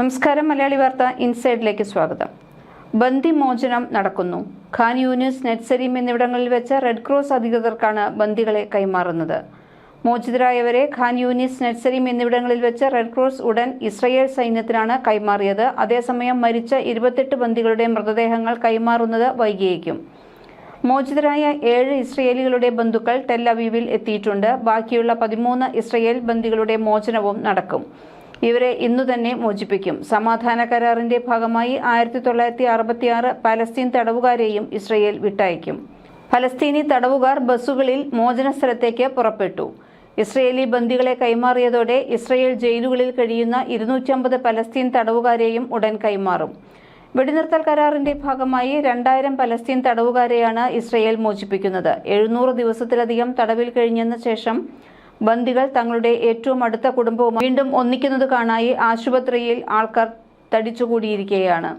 നമസ്കാരം മലയാളി വാർത്ത ഇൻസൈഡിലേക്ക് സ്വാഗതം. ബന്ദിമോചനം നടക്കുന്നു. ഖാൻ യൂനിസ് നെറ്റ്സരീം എന്നിവിടങ്ങളിൽ വെച്ച് റെഡ് ക്രോസ് അധികൃതർക്കാണ് ബന്ദികളെ കൈമാറുന്നത്. മോചിതരായവരെ ഖാൻ യൂനിസ് നെറ്റ്സരീം എന്നിവിടങ്ങളിൽ വെച്ച് റെഡ് ക്രോസ് ഉടൻ ഇസ്രയേൽ സൈന്യത്തിനാണ് കൈമാറിയത്. അതേസമയം മരിച്ച ഇരുപത്തെട്ട് ബന്ദികളുടെ മൃതദേഹങ്ങൾ കൈമാറുന്നത് വൈകിയേക്കും. മോചിതരായ ഏഴ് ഇസ്രയേലികളുടെ ബന്ധുക്കൾ ടെല്ലവീവിൽ എത്തിയിട്ടുണ്ട്. ബാക്കിയുള്ള പതിമൂന്ന് ഇസ്രയേൽ ബന്ദികളുടെ മോചനവും നടക്കും. ഇവരെ ഇന്നു തന്നെ മോചിപ്പിക്കും. സമാധാന കരാറിന്റെ ഭാഗമായി ആയിരത്തി തൊള്ളായിരത്തി അറുപത്തിയാറ് പലസ്തീൻ തടവുകാരെയും ഇസ്രയേൽ വിട്ടയക്കും. ഫലസ്തീനി തടവുകാർ ബസ്സുകളിൽ മോചന സ്ഥലത്തേക്ക് പുറപ്പെട്ടു. ഇസ്രയേലി ബന്ദികളെ കൈമാറിയതോടെ ഇസ്രയേൽ ജയിലുകളിൽ കഴിയുന്ന ഇരുന്നൂറ്റമ്പത് പലസ്തീൻ തടവുകാരെയും ഉടൻ കൈമാറും. വെടിനിർത്തൽ കരാറിന്റെ ഭാഗമായി രണ്ടായിരം പലസ്തീൻ തടവുകാരെയാണ് ഇസ്രയേൽ മോചിപ്പിക്കുന്നത്. എഴുന്നൂറ് ദിവസത്തിലധികം തടവിൽ കഴിഞ്ഞെന്ന ശേഷം ബന്ദികൾ തങ്ങളുടെ ഏറ്റവും അടുത്ത കുടുംബവുമായി വീണ്ടും ഒന്നിക്കുന്നത് കാണായി ആശുപത്രിയിൽ ആൾക്കാർ തടിച്ചുകൂടിയിരിക്കുകയാണ്.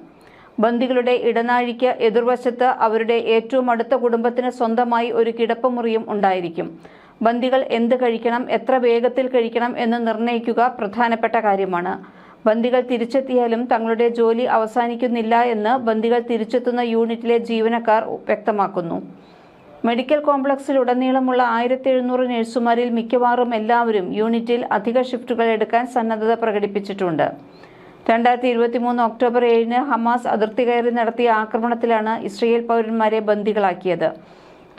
ബന്ദികളുടെ ഇടനാഴിക്ക് എതിർവശത്ത് അവരുടെ ഏറ്റവും അടുത്ത കുടുംബത്തിന് സ്വന്തമായി ഒരു കിടപ്പമുറിയും ഉണ്ടായിരിക്കും. ബന്ദികൾ എന്ത് കഴിക്കണം എത്ര വേഗത്തിൽ കഴിക്കണം എന്ന് നിർണയിക്കുക പ്രധാനപ്പെട്ട കാര്യമാണ്. ബന്ദികൾ തിരിച്ചെത്തിയാലും തങ്ങളുടെ ജോലി അവസാനിക്കുന്നില്ല എന്ന് ബന്ദികൾ തിരിച്ചെത്തുന്ന യൂണിറ്റിലെ ജീവനക്കാർ വ്യക്തമാക്കുന്നു. മെഡിക്കൽ കോംപ്ലക്സിൽ കോംപ്ലക്സിലുടനീളമുള്ള ആയിരത്തി എഴുന്നൂറ് നഴ്സുമാരിൽ മിക്കവാറും എല്ലാവരും യൂണിറ്റിൽ അധിക ഷിഫ്റ്റുകൾ എടുക്കാൻ സന്നദ്ധത പ്രകടിപ്പിച്ചിട്ടുണ്ട്. രണ്ടായിരത്തി ഇരുപത്തി മൂന്ന് ഒക്ടോബർ ഏഴിന് ഹമാസ് അതിർത്തി കയറി നടത്തിയ ആക്രമണത്തിലാണ് ഇസ്രയേൽ പൗരന്മാരെ ബന്ദികളാക്കിയത്.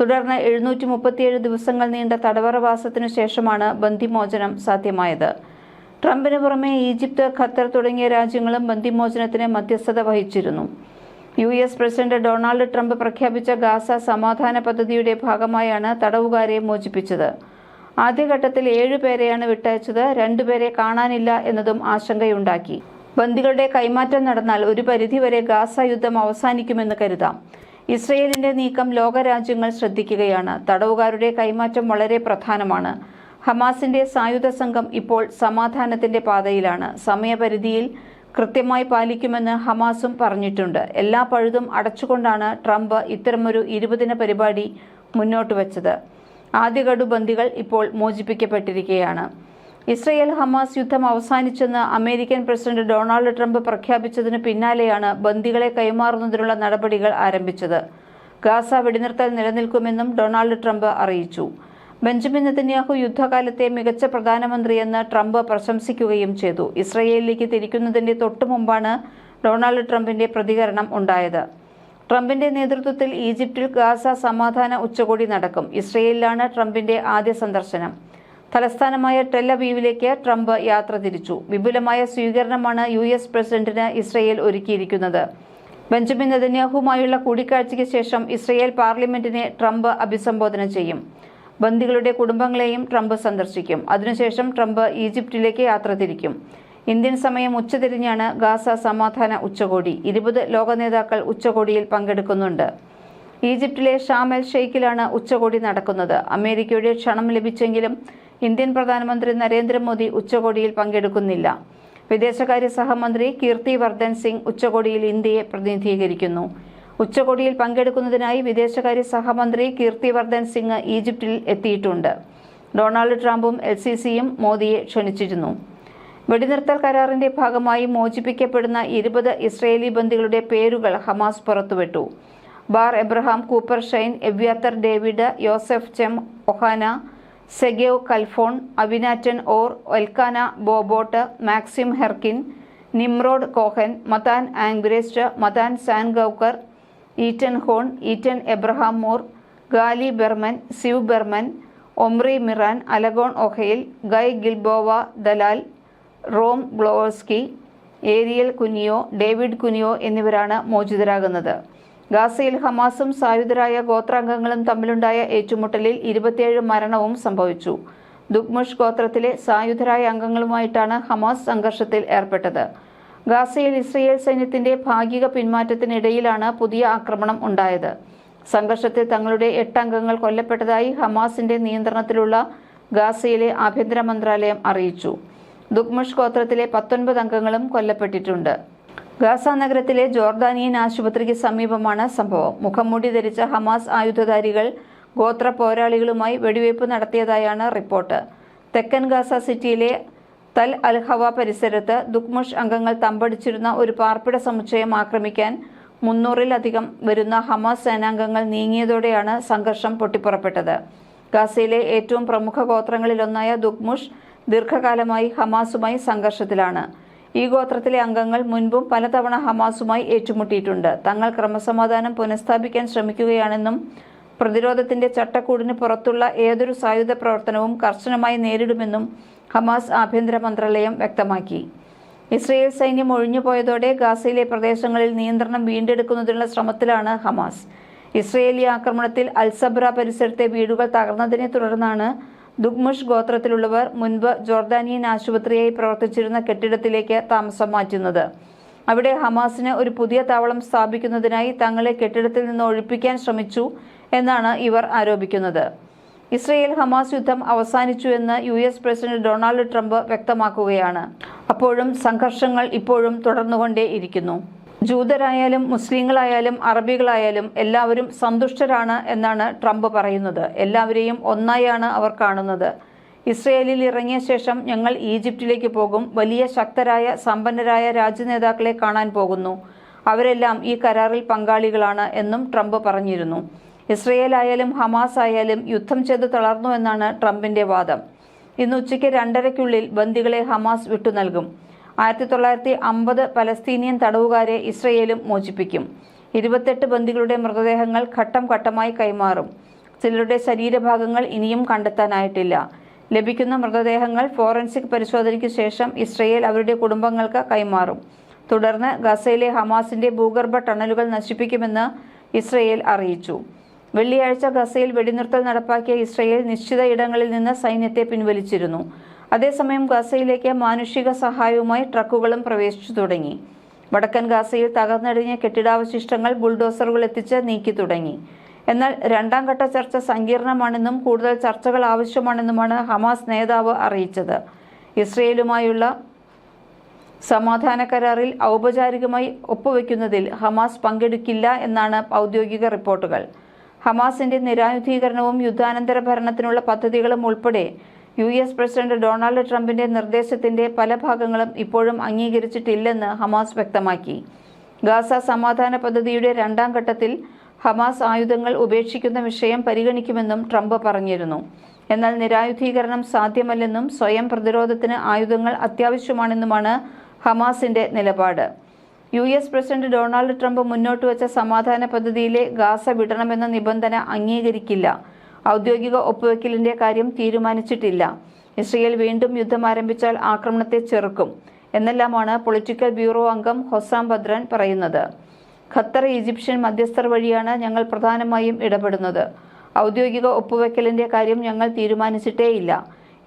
തുടർന്ന് എഴുന്നൂറ്റി മുപ്പത്തിയേഴ് ദിവസങ്ങൾ നീണ്ട തടവറവാസത്തിനു ശേഷമാണ് ബന്ദിമോചനം സാധ്യമായത്. ട്രംപിന് പുറമെ ഈജിപ്ത് ഖത്തർ തുടങ്ങിയ രാജ്യങ്ങളും ബന്ദിമോചനത്തിന് മധ്യസ്ഥത വഹിച്ചിരുന്നു. U S president Donald Trump പ്രഖ്യാപിച്ച ഗാസ സമാധാന പദ്ധതിയുടെ ഭാഗമായാണ് തടവുകാരെ മോചിപ്പിച്ചത്. ആദ്യഘട്ടത്തിൽ ഏഴുപേരെയാണ് വിട്ടയച്ചത് രണ്ടുപേരെ കാണാനില്ല എന്നതും ആശങ്കയുണ്ടാക്കി. ബന്ദികളുടെ കൈമാറ്റം നടന്നാൽ ഒരു പരിധിവരെ ഗാസ യുദ്ധം അവസാനിക്കുമെന്ന് കരുതാം. ഇസ്രയേലിന്റെ നീക്കം ലോകരാജ്യങ്ങൾ ശ്രദ്ധിക്കുകയാണ്. തടവുകാരുടെ കൈമാറ്റം വളരെ പ്രധാനമാണ്. ഹമാസിന്റെ സായുധ സംഘം ഇപ്പോൾ സമാധാനത്തിന്റെ പാതയിലാണ്. സമയപരിധിയിൽ കൃത്യമായി പാലിക്കുമെന്ന് ഹമാസും പറഞ്ഞിട്ടുണ്ട്. എല്ലാ പഴുതും അടച്ചുകൊണ്ടാണ് ട്രംപ് ഇത്തരമൊരു ഇരുപതിന പരിപാടി മുന്നോട്ട് വച്ചത്. ആദ്യ ഗഡു ബന്ദികൾ ഇപ്പോൾ മോചിപ്പിക്കപ്പെട്ടിരിക്കുകയാണ്. ഇസ്രയേൽ ഹമാസ് യുദ്ധം അവസാനിച്ചെന്ന് അമേരിക്കൻ പ്രസിഡന്റ് ഡൊണാൾഡ് ട്രംപ് പ്രഖ്യാപിച്ചതിന് പിന്നാലെയാണ് ബന്ദികളെ കൈമാറുന്നതിനുള്ള നടപടികൾ ആരംഭിച്ചത്. ഗാസ വെടിനിർത്തൽ നിലനിൽക്കുമെന്നും ഡൊണാൾഡ് ട്രംപ് അറിയിച്ചു. ബെഞ്ചമിൻ നെതന്യാഹു യുദ്ധകാലത്തെ മികച്ച പ്രധാനമന്ത്രിയെന്ന് ട്രംപ് പ്രശംസിക്കുകയും ചെയ്തു. ഇസ്രയേലിലേക്ക് തിരിക്കുന്നതിന്റെ തൊട്ടു മുമ്പാണ് ഡൊണാൾഡ് ട്രംപിന്റെ പ്രതികരണം ഉണ്ടായത്. ട്രംപിന്റെ നേതൃത്വത്തിൽ ഈജിപ്തിൽ ഗാസ സമാധാന ഉച്ചകോടി നടക്കും. ഇസ്രയേലിലാണ് ട്രംപിന്റെ ആദ്യ സന്ദർശനം. തലസ്ഥാനമായ ടെല്ലബീവിലേക്ക് ട്രംപ് യാത്ര തിരിച്ചു. വിപുലമായ സ്വീകരണമാണ് യു എസ് പ്രസിഡന്റിന് ഇസ്രയേൽ ഒരുക്കിയിരിക്കുന്നത്. ബെഞ്ചമിൻ നെതന്യാഹുമായുള്ള കൂടിക്കാഴ്ചയ്ക്ക് ശേഷം ഇസ്രയേൽ പാർലമെന്റിനെ ട്രംപ് അഭിസംബോധന ചെയ്യും. ബന്ദികളുടെ കുടുംബങ്ങളെയും ട്രംപ് സന്ദർശിക്കും. അതിനുശേഷം ട്രംപ് ഈജിപ്തിലേക്ക് യാത്ര തിരിക്കും. ഇന്ത്യൻ സമയം ഉച്ചതിരിഞ്ഞാണ് ഗാസ സമാധാന ഉച്ചകോടി. ഇരുപത് ലോക നേതാക്കൾ ഉച്ചകോടിയിൽ പങ്കെടുക്കുന്നുണ്ട്. ഈജിപ്തിലെ ഷാം എൽ ഷെയ്ഖിലാണ് ഉച്ചകോടി നടക്കുന്നത്. അമേരിക്കയുടെ ക്ഷണം ലഭിച്ചെങ്കിലും ഇന്ത്യൻ പ്രധാനമന്ത്രി നരേന്ദ്രമോദി ഉച്ചകോടിയിൽ പങ്കെടുക്കുന്നില്ല. വിദേശകാര്യ സഹമന്ത്രി കീർത്തി വർദ്ധൻ സിംഗ് ഉച്ചകോടിയിൽ ഇന്ത്യയെ പ്രതിനിധീകരിക്കുന്നു. ഉച്ചകോടിയിൽ പങ്കെടുക്കുന്നതിനായി വിദേശകാര്യ സഹമന്ത്രി കീർത്തിവർദ്ധൻ സിംഗ് ഈജിപ്തിൽ എത്തിയിട്ടുണ്ട്. ഡൊണാൾഡ് ട്രംപും എൽ സി സിയും മോദിയെ ക്ഷണിച്ചിരുന്നു. വെടിനിർത്തൽ കരാറിന്റെ ഭാഗമായി മോചിപ്പിക്കപ്പെടുന്ന ഇരുപത് ഇസ്രയേലി ബന്ദികളുടെ പേരുകൾ ഹമാസ് പുറത്തുവിട്ടു. Bar Abraham Kupershtein Evyatar David Yosef Chaim Ohana Segev Kalfon Avinatan Or Elkana Bohbot Maxim Herkin Nimrod Cohen Matan Angrest Matan Zangauker Eitan Horn Eitan Abraham Mor Gali Berman Ziv Berman Omri Miran Alon Ohel Guy Gilboa Dalal Rom Braslavski Ariel Cunio David Cunio എന്നിവരാണ് മോചിതരാകുന്നത്. ഗാസയിൽ ഹമാസും സായുധരായ ഗോത്രാംഗങ്ങളും തമ്മിലുണ്ടായ ഏറ്റുമുട്ടലിൽ ഇരുപത്തിയേഴ് മരണവും സംഭവിച്ചു. ദുഗ്മുഷ് ഗോത്രത്തിലെ സായുധരായ അംഗങ്ങളുമായിട്ടാണ് Hamas സംഘർഷത്തിൽ ഏർപ്പെട്ടത്. ഗാസയിൽ ഇസ്രയേൽ സൈന്യത്തിന്റെ ഭാഗിക പിന്മാറ്റത്തിനിടയിലാണ് പുതിയ ആക്രമണം ഉണ്ടായത്. സംഘർഷത്തിൽ തങ്ങളുടെ എട്ട് അംഗങ്ങൾ കൊല്ലപ്പെട്ടതായി ഹമാസിന്റെ നിയന്ത്രണത്തിലുള്ള ഗാസയിലെ ആഭ്യന്തര മന്ത്രാലയം അറിയിച്ചു. ദുഗ്മഷ് ഗോത്രത്തിലെ പത്തൊൻപത് അംഗങ്ങളും കൊല്ലപ്പെട്ടിട്ടുണ്ട്. ഗാസ നഗരത്തിലെ ജോർദാനിയൻ ആശുപത്രിക്ക് സമീപമാണ് സംഭവം. മുഖംമൂടി ധരിച്ച ഹമാസ് ആയുധധാരികൾ ഗോത്ര പോരാളികളുമായി വെടിവയ്പ് നടത്തിയതായാണ് റിപ്പോർട്ട്. തെക്കൻ ഗാസ സിറ്റിയിലെ തൽ അൽഹവ പരിസരത്ത് ദുക്മുഷ് അംഗങ്ങൾ തമ്പടിച്ചിരുന്ന ഒരു പാർപ്പിട സമുച്ചയം ആക്രമിക്കാൻ മുന്നൂറിലധികം വരുന്ന ഹമാസ് സേനാംഗങ്ങൾ നീങ്ങിയതോടെയാണ് സംഘർഷം പൊട്ടിപ്പുറപ്പെട്ടത്. ഗാസയിലെ ഏറ്റവും പ്രമുഖ ഗോത്രങ്ങളിലൊന്നായ ദുക്മുഷ് ദീർഘകാലമായി ഹമാസുമായി സംഘർഷത്തിലാണ്. ഈ ഗോത്രത്തിലെ അംഗങ്ങൾ മുൻപും പലതവണ ഹമാസുമായി ഏറ്റുമുട്ടിയിട്ടുണ്ട്. തങ്ങൾ ക്രമസമാധാനം പുനഃസ്ഥാപിക്കാൻ ശ്രമിക്കുകയാണെന്നും പ്രതിരോധത്തിന്റെ ചട്ടക്കൂടിന് പുറത്തുള്ള ഏതൊരു സായുധ പ്രവർത്തനവും കർശനമായി നേരിടുമെന്നും ഹമാസ് ആഭ്യന്തര മന്ത്രാലയം വ്യക്തമാക്കി. ഇസ്രയേൽ സൈന്യം ഒഴിഞ്ഞുപോയതോടെ ഗാസയിലെ പ്രദേശങ്ങളിൽ നിയന്ത്രണം വീണ്ടെടുക്കുന്നതിനുള്ള ശ്രമത്തിലാണ് ഹമാസ്. ഇസ്രയേലി ആക്രമണത്തിൽ അൽസബ്ര പരിസരത്തെ വീടുകൾ തകർന്നതിനെ തുടർന്നാണ് ദുഗ്മുഷ് ഗോത്രത്തിലുള്ളവർ മുൻപ് ജോർദാനിയൻ ആശുപത്രിയായി പ്രവർത്തിച്ചിരുന്ന കെട്ടിടത്തിലേക്ക് താമസം മാറ്റുന്നത്. അവിടെ ഹമാസിന് ഒരു പുതിയ താവളം സ്ഥാപിക്കുന്നതിനായി തങ്ങളെ കെട്ടിടത്തിൽ നിന്ന് ഒഴിപ്പിക്കാൻ ശ്രമിച്ചു. എന്നാണ് ഇവർ ആരോപിക്കുന്നത്. ഇസ്രയേൽ ഹമാസ് യുദ്ധം അവസാനിച്ചു എന്ന് U S president Donald Trump വ്യക്തമാക്കുകയാണ്. അപ്പോഴും സംഘർഷങ്ങൾ ഇപ്പോഴും തുടർന്നുകൊണ്ടേയിരിക്കുന്നു ജൂതരായാലും മുസ്ലിങ്ങളായാലും അറബികളായാലും എല്ലാവരും സന്തുഷ്ടരാണ് എന്നാണ് ട്രംപ് പറയുന്നത്. എല്ലാവരെയും ഒന്നായാണ് അവർ കാണുന്നത്. ഇസ്രയേലിൽ ഇറങ്ങിയ ശേഷം ഞങ്ങൾ ഈജിപ്തിലേക്ക് പോകും. വലിയ ശക്തരായ സമ്പന്നരായ രാജ്യനേതാക്കളെ കാണാൻ പോകുന്നു. അവരെല്ലാം ഈ കരാറിൽ പങ്കാളികളാണ് എന്നും ട്രംപ് പറഞ്ഞിരുന്നു. ഇസ്രയേൽ ആയാലും ഹമാസ് ആയാലും യുദ്ധം ചെയ്ത് തളർന്നു എന്നാണ് ട്രംപിന്റെ വാദം. ഇന്ന് ഉച്ചയ്ക്ക് രണ്ടരയ്ക്കുള്ളിൽ ബന്ദികളെ ഹമാസ് വിട്ടു നൽകും. ആയിരത്തി തൊള്ളായിരത്തി അമ്പത് പലസ്തീനിയൻ തടവുകാരെ ഇസ്രയേലും മോചിപ്പിക്കും. ഇരുപത്തെട്ട് ബന്ദികളുടെ മൃതദേഹങ്ങൾ ഘട്ടം ഘട്ടമായി കൈമാറും. ചിലരുടെ ശരീരഭാഗങ്ങൾ ഇനിയും കണ്ടെത്താനായിട്ടില്ല. ലഭിക്കുന്ന മൃതദേഹങ്ങൾ ഫോറൻസിക് പരിശോധനയ്ക്ക് ശേഷം ഇസ്രയേൽ അവരുടെ കുടുംബങ്ങൾക്ക് കൈമാറും. തുടർന്ന് ഗസയിലെ ഹമാസിന്റെ ഭൂഗർഭ ടണലുകൾ നശിപ്പിക്കുമെന്ന് ഇസ്രയേൽ അറിയിച്ചു. വെള്ളിയാഴ്ച ഗസയിൽ വെടിനിർത്തൽ നടപ്പാക്കിയ ഇസ്രയേൽ നിശ്ചിത ഇടങ്ങളിൽ നിന്ന് സൈന്യത്തെ പിൻവലിച്ചിരുന്നു. അതേസമയം ഗസയിലേക്ക് മാനുഷിക സഹായവുമായി ട്രക്കുകളും പ്രവേശിച്ചു തുടങ്ങി. വടക്കൻ ഗാസയിൽ തകർന്നടിഞ്ഞ കെട്ടിടാവശിഷ്ടങ്ങൾ ബുൾഡോസറുകൾ എത്തിച്ച് നീക്കി തുടങ്ങി. എന്നാൽ രണ്ടാം ഘട്ട ചർച്ച സങ്കീർണമാണെന്നും കൂടുതൽ ചർച്ചകൾ ആവശ്യമാണെന്നുമാണ് ഹമാസ് നേതാവ് അറിയിച്ചത്. ഇസ്രയേലുമായുള്ള സമാധാന കരാറിൽ ഔപചാരികമായി ഒപ്പുവെക്കുന്നതിൽ ഹമാസ് പങ്കെടുക്കില്ല എന്നാണ് ഔദ്യോഗിക റിപ്പോർട്ടുകൾ. ഹമാസിന്റെ നിരായുധീകരണവും യുദ്ധാനന്തര ഭരണത്തിനുള്ള പദ്ധതികളും ഉൾപ്പെടെ യു എസ് പ്രസിഡന്റ് ഡൊണാൾഡ് ട്രംപിന്റെ നിർദ്ദേശത്തിന്റെ പല ഭാഗങ്ങളും ഇപ്പോഴും അംഗീകരിച്ചിട്ടില്ലെന്ന് ഹമാസ് വ്യക്തമാക്കി. ഗാസ സമാധാന പദ്ധതിയുടെ രണ്ടാം ഘട്ടത്തിൽ ഹമാസ് ആയുധങ്ങൾ ഉപേക്ഷിക്കുന്ന വിഷയം പരിഗണിക്കുമെന്നും ട്രംപ് പറഞ്ഞിരുന്നു. എന്നാൽ നിരായുധീകരണം സാധ്യമല്ലെന്നും സ്വയം പ്രതിരോധത്തിന് ആയുധങ്ങൾ അത്യാവശ്യമാണെന്നുമാണ് ഹമാസിന്റെ നിലപാട്. U S president Donald Trump മുന്നോട്ട് വെച്ച സമാധാന പദ്ധതിയിലെ ഗാസ വിടണമെന്ന നിബന്ധന അംഗീകരിക്കില്ല. ഔദ്യോഗിക ഒപ്പുവെക്കലിന്റെ കാര്യം തീരുമാനിച്ചിട്ടില്ല. ഇസ്രയേൽ വീണ്ടും യുദ്ധം ആരംഭിച്ചാൽ ആക്രമണത്തെ ചെറുക്കും. എന്നെല്ലാമാണ് പൊളിറ്റിക്കൽ ബ്യൂറോ അംഗം ഹൊസാം ഭദ്രൻ പറയുന്നത്. ഖത്തർ ഈജിപ്ഷ്യൻ മധ്യസ്ഥർ വഴിയാണ് ഞങ്ങൾ പ്രധാനമായും ഇടപെടുന്നത്. ഔദ്യോഗിക ഒപ്പുവെക്കലിന്റെ കാര്യം ഞങ്ങൾ തീരുമാനിച്ചിട്ടേയില്ല.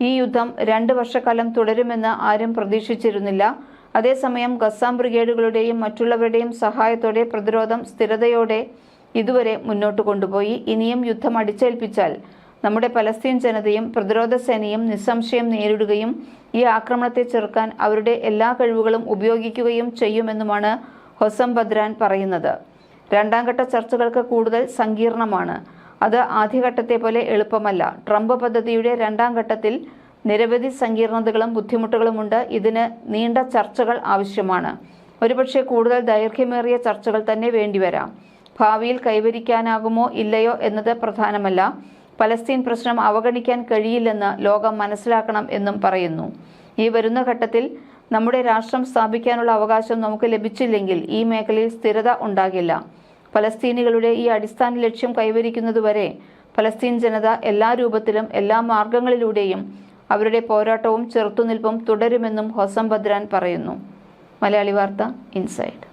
ഈ യുദ്ധം രണ്ട് വർഷക്കാലം തുടരുമെന്ന് ആരും പ്രതീക്ഷിച്ചിരുന്നില്ല. അതേസമയം ഗസാം ബ്രിഗേഡുകളുടെയും മറ്റുള്ളവരുടെയും സഹായത്തോടെ പ്രതിരോധം സ്ഥിരതയോടെ ഇതുവരെ മുന്നോട്ട് കൊണ്ടുപോയി. ഇനിയും യുദ്ധം അടിച്ചേൽപ്പിച്ചാൽ നമ്മുടെ പലസ്തീൻ ജനതയും പ്രതിരോധ സേനയും നിസ്സംശയം നേരിടുകയും ഈ ആക്രമണത്തെ ചെറുക്കാൻ അവരുടെ എല്ലാ കഴിവുകളും ഉപയോഗിക്കുകയും ചെയ്യുമെന്നുമാണ് ഹൊസം ബദ്രാൻ പറയുന്നത്. രണ്ടാം ഘട്ട ചർച്ചകൾക്ക് കൂടുതൽ സങ്കീർണമാണ്. അത് ആദ്യഘട്ടത്തെ പോലെ എളുപ്പമല്ല. ട്രംപ് പദ്ധതിയുടെ രണ്ടാം ഘട്ടത്തിൽ നിരവധി സങ്കീർണതകളും ബുദ്ധിമുട്ടുകളുമുണ്ട് ഇതിന് നീണ്ട ചർച്ചകൾ ആവശ്യമാണ്. ഒരുപക്ഷെ കൂടുതൽ ദൈർഘ്യമേറിയ ചർച്ചകൾ തന്നെ വേണ്ടിവരാം. ഭാവിയിൽ കൈവരിക്കാനാകുമോ ഇല്ലയോ എന്നത് പ്രധാനമല്ല. പലസ്തീൻ പ്രശ്നം അവഗണിക്കാൻ കഴിയില്ലെന്ന് ലോകം മനസ്സിലാക്കണം എന്നും പറയുന്നു. ഈ വരുന്ന ഘട്ടത്തിൽ നമ്മുടെ രാഷ്ട്രം സ്ഥാപിക്കാനുള്ള അവകാശം നമുക്ക് ലഭിച്ചില്ലെങ്കിൽ ഈ മേഖലയിൽ സ്ഥിരത ഉണ്ടാകില്ല. പലസ്തീനികളുടെ ഈ അടിസ്ഥാന ലക്ഷ്യം കൈവരിക്കുന്നതുവരെ പലസ്തീൻ ജനത എല്ലാ രൂപത്തിലും എല്ലാ മാർഗങ്ങളിലൂടെയും അവരുടെ പോരാട്ടവും ചെറുത്തുനിൽപ്പും തുടരുമെന്നും ഹൊസം ബദ്രാൻ പറയുന്നു. മലയാളി വാർത്ത ഇൻസൈഡ്.